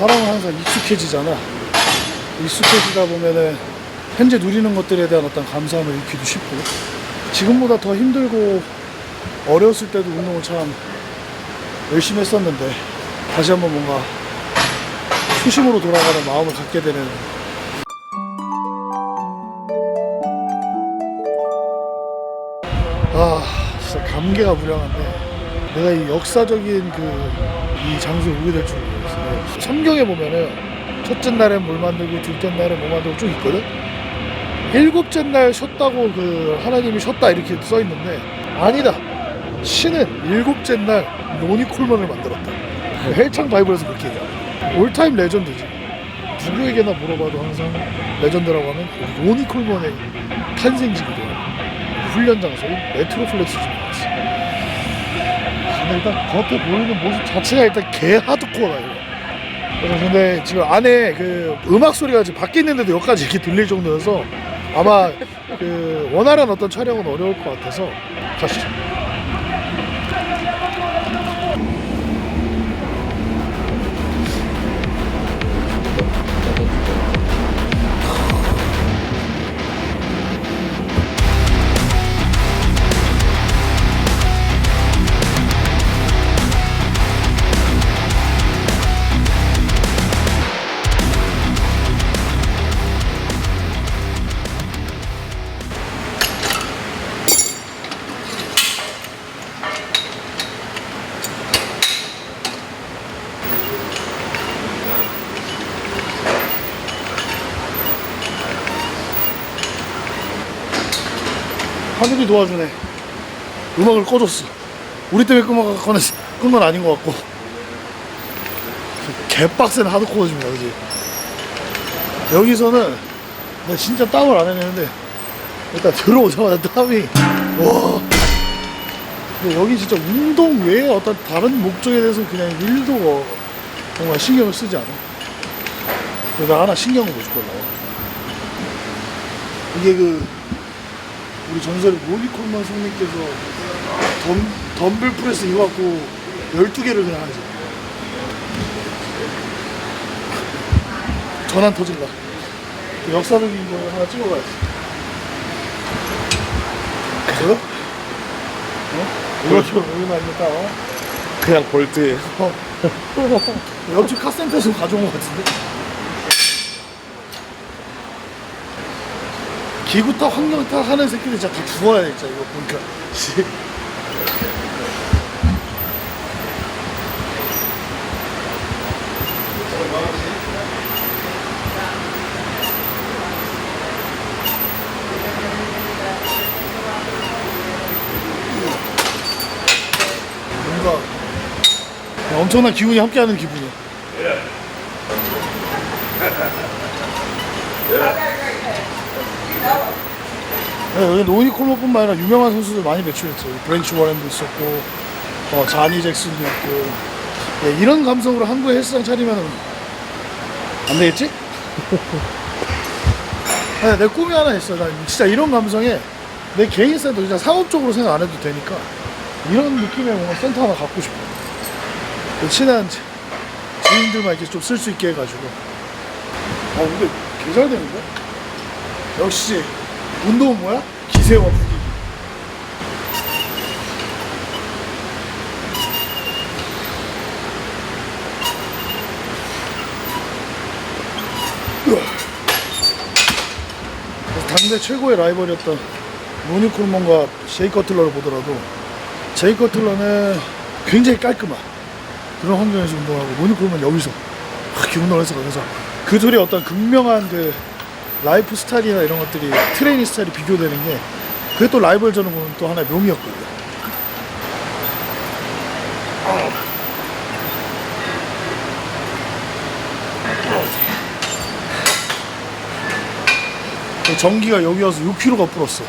사람은 항상 익숙해지잖아. 익숙해지다 보면은 현재 누리는 것들에 대한 어떤 감사함을 잃기도 쉽고 지금보다 더 힘들고 어려웠을 때도 운동을 참 열심히 했었는데 다시 한번 뭔가 초심으로 돌아가는 마음을 갖게 되는 아 진짜 감개가 무량한데 내가 이 역사적인 그 이 장소에 오게 될줄 몰랐어요. 성경에 보면은 첫째 날엔 물 만들고 둘째 날에 뭐 만들고 쭉 있거든? 일곱째 날 쉬었다고 그 하나님이 쉬었다 이렇게 써 있는데 아니다. 신은 일곱째 날 로니 콜먼을 만들었다. 헬창 바이블에서 그렇게 얘기해 올타임 레전드지. 누구에게나 물어봐도 항상 레전드라고 하면 로니 콜먼의 탄생지기도 훈련 장소인 메트로플렉스 중에 나왔어 근데 일단 겉에 보이는 모습 자체가 일단 개 하드코어다 이거 그래서 근데 지금 안에 그 음악 소리가 지금 밖에 있는데도 여기까지 이렇게 들릴 정도여서 아마 그 원활한 어떤 촬영은 어려울 것 같아서 가시죠. 하늘이 도와주네. 음악을 꺼줬어. 우리 때문에 끄면 끈건 아닌 것 같고. 개빡센 하드코어집니다, 그지? 여기서는 내가 진짜 땀을 안 해내는데 일단 들어오자마자 땀이 와. 근데 여기 진짜 운동 외에 어떤 다른 목적에 대해서 그냥 일도 어, 정말 신경을 쓰지 않아. 그래서 하나 신경을 무조건 나와. 이게 그 우리 전설의 로니콜만 선생님께서 덤, 덤벨 프레스 이거 갖고 12개를 그냥 하지. 전환 터진다. 역사적인 거 하나 찍어가야지. 그래? 어? 이렇게 여기만 있다, 어? 그냥 볼트에 어. 옆집 카센터에서 가져온 것 같은데? 기구 타 환경 타 하는 새끼들 진짜 다 죽어야 돼, 진짜 이거 보니까. 씨. 뭔가 엄청난 기운이 함께하는 기분이야. 네, 노니콜로뿐만 아니라 유명한 선수들 많이 배출했죠. 브렌치 워렌도 있었고, 어, 자니 잭슨도 있고. 네, 이런 감성으로 한국에 헬스장 차리면 안 되겠지? 네, 내 꿈이 하나 있어. 나 진짜 이런 감성에 내 개인 센터, 그냥 상업적으로 생각 안 해도 되니까 이런 느낌의 뭔가 센터 하나 갖고 싶어. 그 친한 지- 지인들만 이렇게 좀 쓸 수 있게 해가지고. 아, 근데 개잘 되는데? 역시 운동은 뭐야? 기세와. 그래서 당대 최고의 라이벌이었던 로니 콜먼과 제이 커틀러를 보더라도 제이 커틀러는 굉장히 깔끔한 그런 환경에서 운동하고 로니 콜먼 여기서 이렇게 운동을 해서 그래서 그 둘이 어떤 극명한 그 라이프 스타일이나 이런 것들이 트레이닝 스타일이 비교되는 게 그게 또 라이벌전을 보는 또 하나의 묘미였거든요. 그 전기가 여기 와서 6kg가 불었어.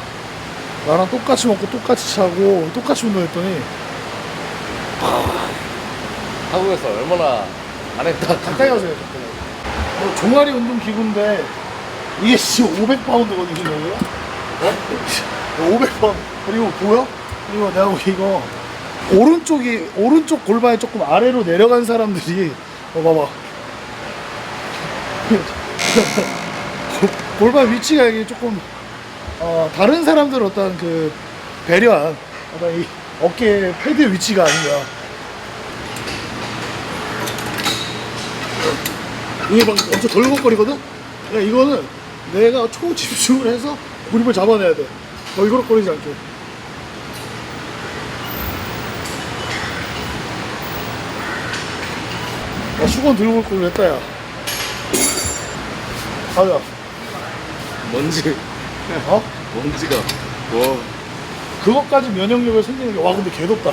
나랑 똑같이 먹고 똑같이 자고 똑같이 운동했더니 한국에서 얼마나 안 했다 가까이 가서 해야 돼. 어, 종아리 운동 기구인데 이게 씨 500파운드거든요, 이거. 어? 500파운드. 그리고 보여? 그리고 내가 보기 이거 오른쪽이 오른쪽 골반이 조금 아래로 내려간 사람들이 어 봐봐. 골반 위치가 이게 조금 어, 다른 사람들 어떤 그 배려한 어떤 이 어깨 패드 위치가 아닌가. 이게 막 엄청 덜컥거리거든? 야, 이거는 내가 초집중을 해서 무릎을 잡아내야 돼. 덜그럭거리지 않게. 야, 수건 들고 올 걸 했다, 야. 가자. 먼지 어? 먼지가 와 그것까지 면역력을 생기는 게, 와, 근데 개덥다.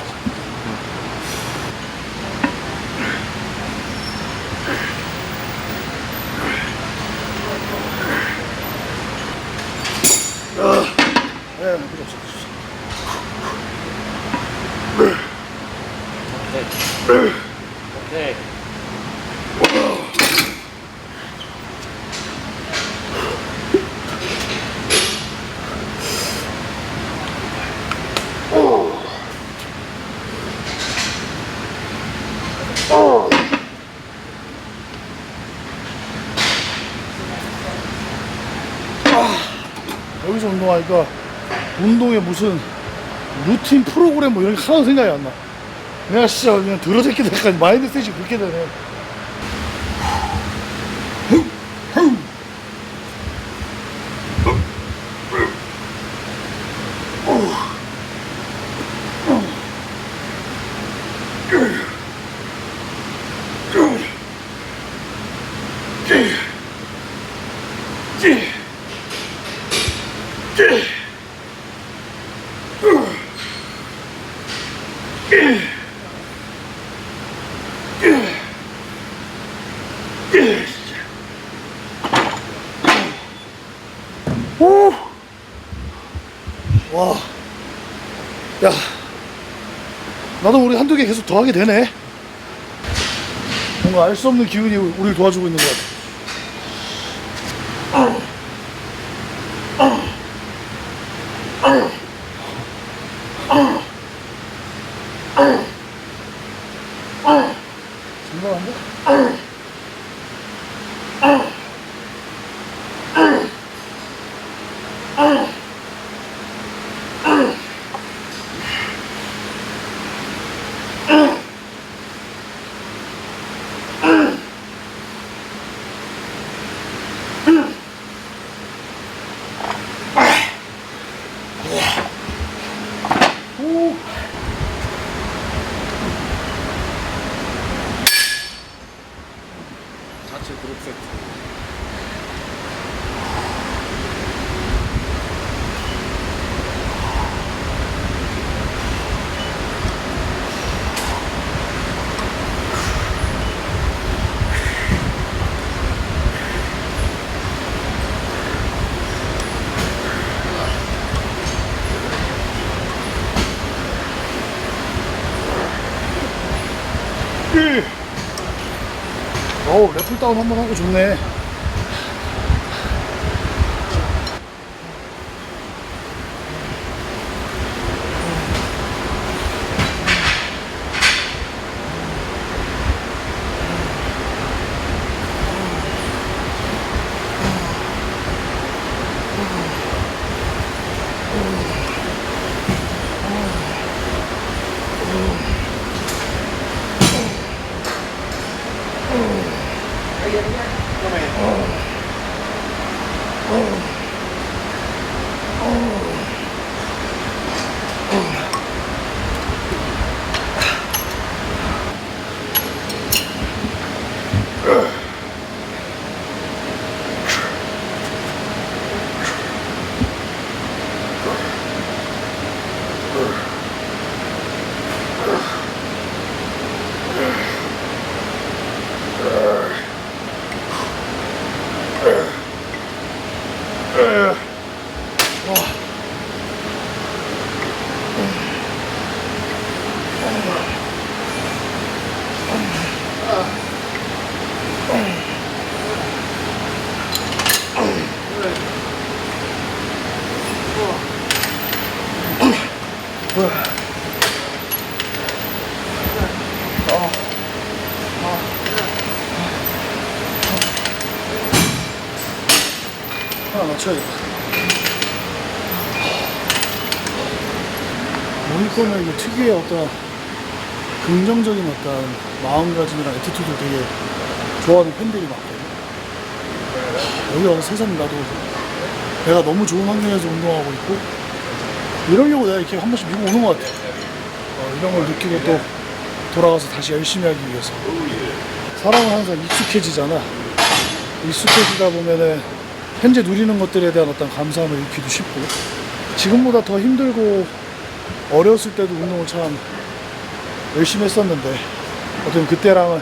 아, 예, 필요 없어. 네. 여기서 운동하니까 운동에 무슨 루틴 프로그램 뭐 이런 게 하나도 생각이 안 나. 내가 진짜 그냥 들어새끼 될까지 마인드셋이 그렇게 되네. 오! 와. 야. 나도 우리 한두 개 계속 더 하게 되네. 뭔가 알 수 없는 기운이 우리를 도와주고 있는 것 같아. 정말한데? 오. 자체 그룹 세트 어우, 래플 다운 한번 하고 좋네. 맞춰야겠다. 모니커는 이게 특유의 어떤 긍정적인 어떤 마음가짐이랑 애티튜드 되게 좋아하는 팬들이 많거든요. 여기 와서 세상 나도 내가 너무 좋은 환경에서 운동하고 있고 이러려고 내가 이렇게 한 번씩 미국 오는 것 같아. 어, 이런 걸 느끼고 또 돌아가서 다시 열심히 하기 위해서. 사람은 항상 익숙해지잖아. 익숙해지다 보면은 현재 누리는 것들에 대한 어떤 감사함을 잃기도 쉽고 지금보다 더 힘들고 어렸을 때도 운동을 참 열심히 했었는데 어떤 그때랑은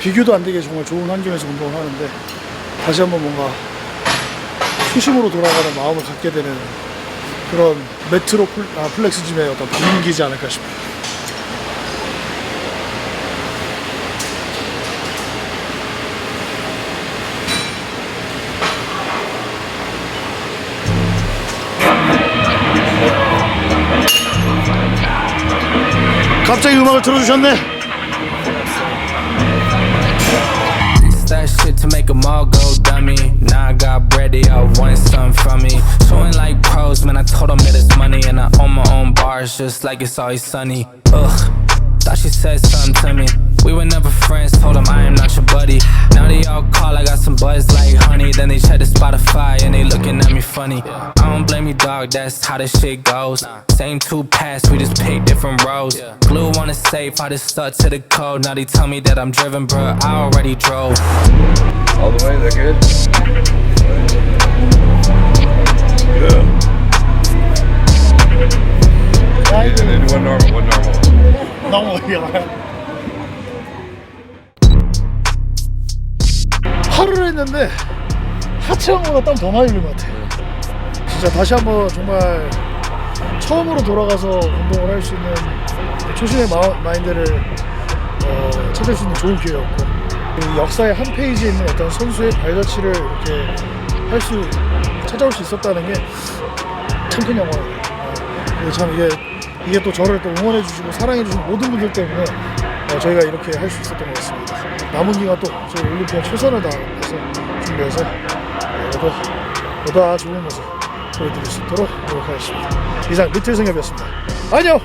비교도 안 되게 정말 좋은 환경에서 운동을 하는데 다시 한번 뭔가 초심으로 돌아가는 마음을 갖게 되는 그런 메트로 플, 아, 플렉스 짐의 어떤 분위기지 않을까 싶어요. 갑자기 음악을 틀어주셨네. that shit to make them all go dummy. Now I got bread, they all want something from me. Showing like pros, man, I told them that it's money. And I own my own bars, just like it's always sunny. Ugh, thought she said something to me. We were never friends, told them I am not your buddy. Buzz like honey, then they check the Spotify and they looking at me funny. I don't blame you, dog, that's how this shit goes. Same two paths, we just pick different roads. Glue on the safe, I just stuck to the code. Now they tell me that I'm driven, bro. I already drove. All the way, they're good. Yeah. Yeah, do normal, one normal. Normal, yeah. 하루를 했는데 하체형보다 땀더 많이 흘린 것 같아요. 진짜 다시 한번 정말 처음으로 돌아가서 운동을 할 수 있는 초심의 마, 마인드를 어, 찾을 수 있는 좋은 기회였고 이 역사의 한 페이지에 있는 어떤 선수의 발자취를 이렇게 할 수 찾아올 수 있었다는 게 참 큰 영광이에요. 어, 참 이게 이게 또 저를 또 응원해 주시고 사랑해 주신 모든 분들 때문에 어, 저희가 이렇게 할 수 있었던 것 같습니다. 남은 기간 또 올림피아 최선을 다해서 준비해서 어, 보다, 보다 좋은 모습 보여드릴 수 있도록 노력하겠습니다. 이상 밑을 승엽이었습니다. 안녕!